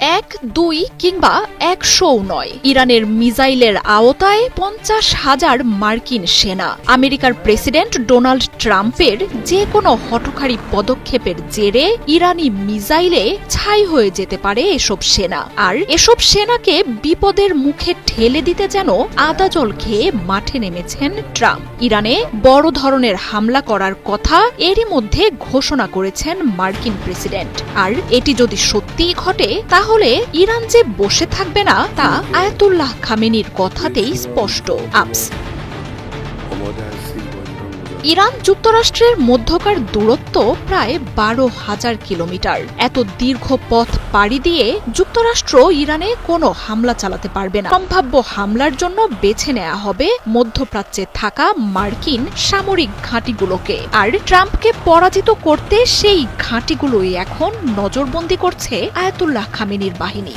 এক, দুই কিংবা একশোও নয়। ইরানের মিসাইলের আওতায় পঞ্চাশ হাজার মার্কিন সেনা। আমেরিকার প্রেসিডেন্ট ডোনাল্ড ট্রাম্পের যে কোনো হঠকারী পদক্ষেপের জেরে ইরানি মিসাইলে ছাই হয়ে যেতে পারে এসব সেনা। আর এসব সেনাকে বিপদের মুখে ঠেলে দিতে যেন আদা জল খেয়ে মাঠে নেমেছেন ট্রাম্প। ইরানে বড় ধরনের হামলা করার কথা এরই মধ্যে ঘোষণা করেছেন মার্কিন প্রেসিডেন্ট। আর এটি যদি সত্যিই ঘটে তাহলে ইরান যে বসে থাকবে না তা আয়াতুল্লাহ খামেনির কথাতেই স্পষ্ট। আপস ইরান যুক্তরাষ্ট্রের মধ্যকার দূরত্ব প্রায় বারো হাজার কিলোমিটার। এত দীর্ঘ পথ পাড়ি দিয়ে যুক্তরাষ্ট্র ইরানে কোনো হামলা চালাতে পারবে না। সম্ভাব্য হামলার জন্য বেছে নেওয়া হবে মধ্যপ্রাচ্যে থাকা মার্কিন সামরিক ঘাঁটিগুলোকে। আর ট্রাম্পকে পরাজিত করতে সেই ঘাঁটিগুলোই এখন নজরবন্দি করছে আয়াতুল্লাহ খামেনির বাহিনী।